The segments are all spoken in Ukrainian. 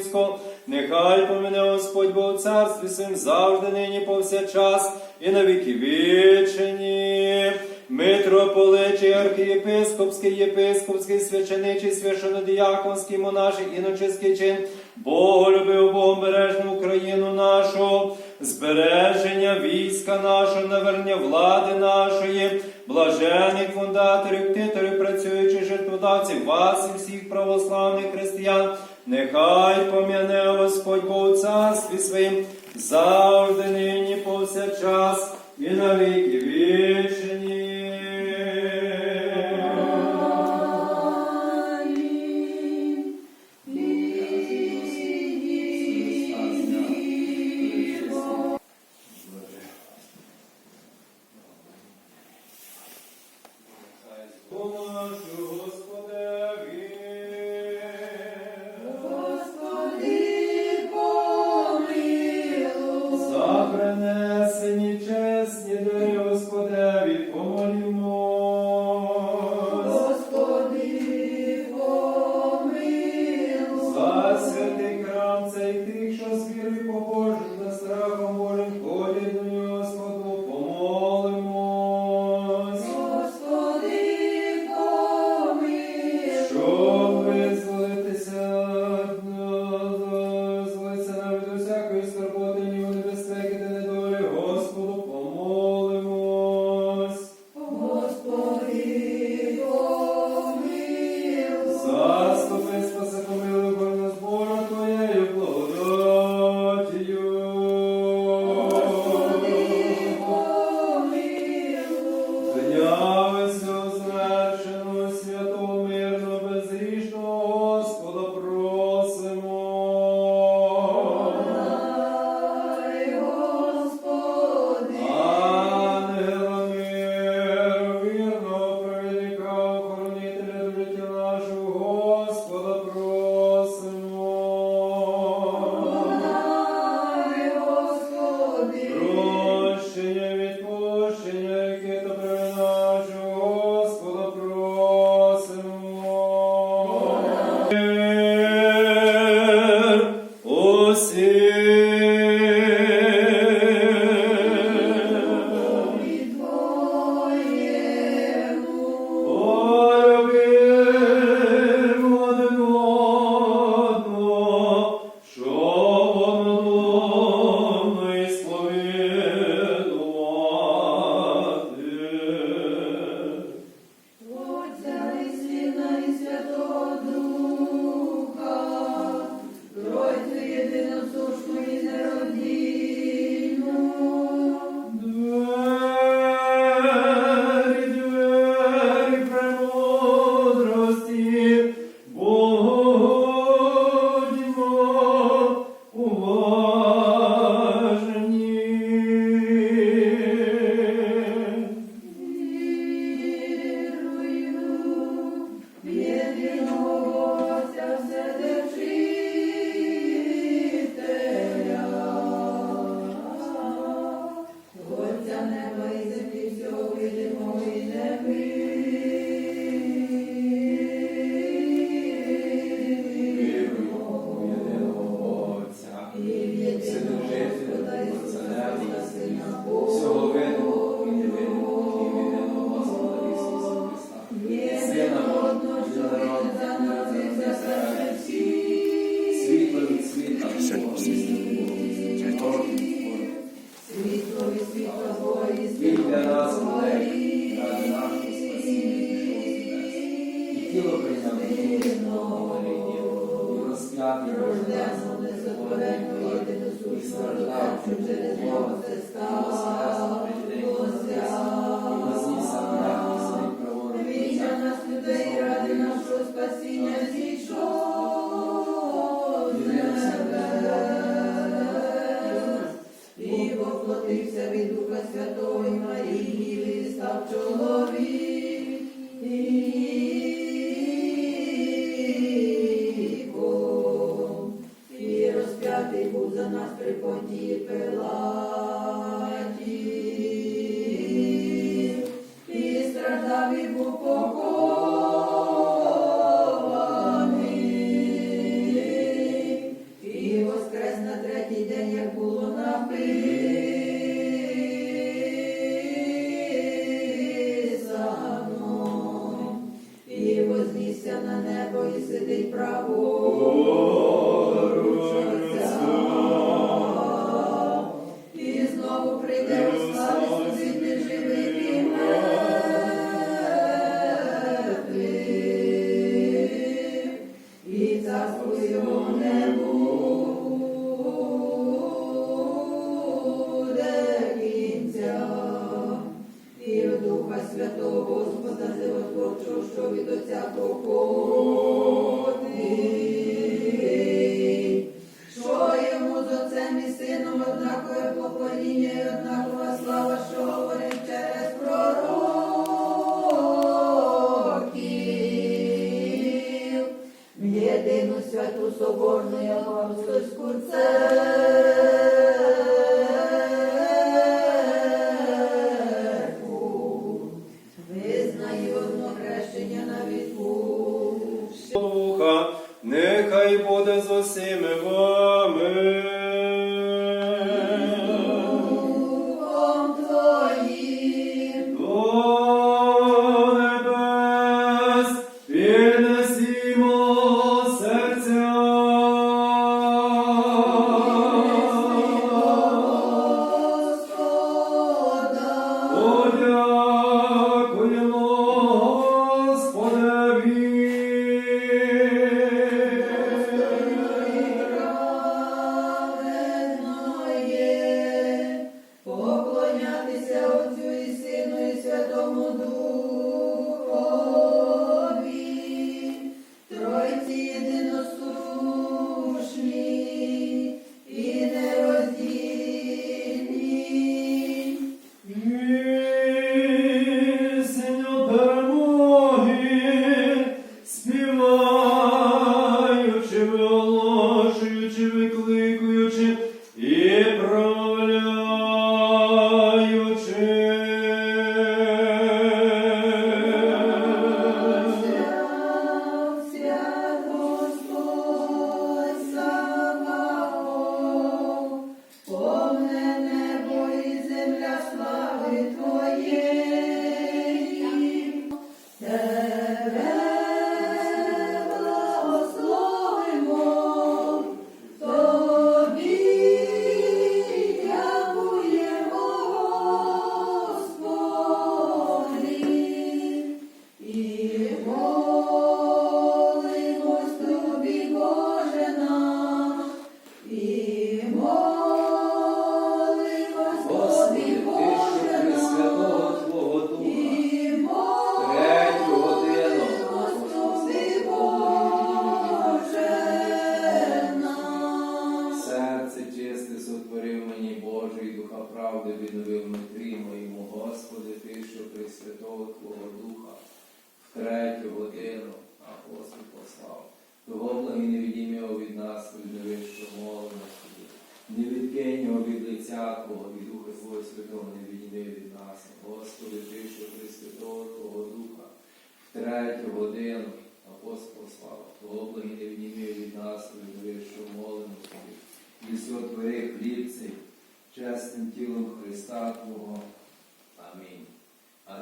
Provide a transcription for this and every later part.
Українського, нехай помине Господь Бог царстві син завжди, нині повсячас, і на віки вічені. Митрополичий, архієпископський, єпископський, священичий, священодіяконський, монаший, іночиський чин, Боголюбив Богом бережну Україну нашу, збереження війська нашого, навернення влади нашої, блажених фундаторів, титорів, працюючих жертводавців, вас і всіх православних християн нехай пом'яне Господь Бо царстві своїм завжди нині повсякчас і навіки віч. Спасіння нас приподії пилаті, і страдав і був покой. і заслужив небу. і одно хрещення навіть Духа, нехай буде з усіми вас.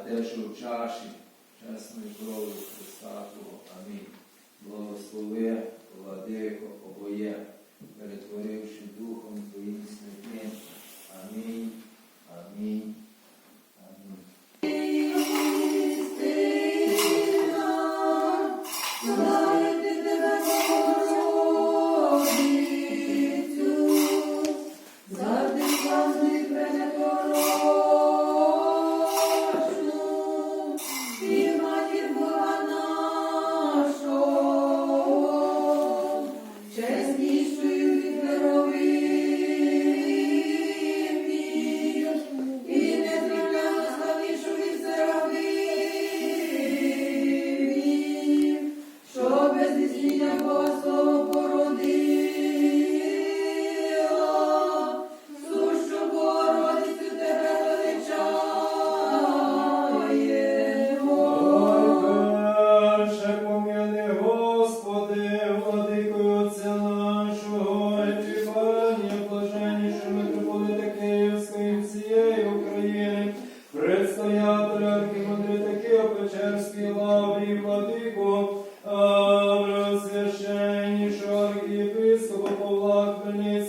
те, в чаші чесної крови Христа Амінь. Благослови, владико, обоє, перетворивши Духом Твоїм святим. Амінь. Амінь. Христову повлагані,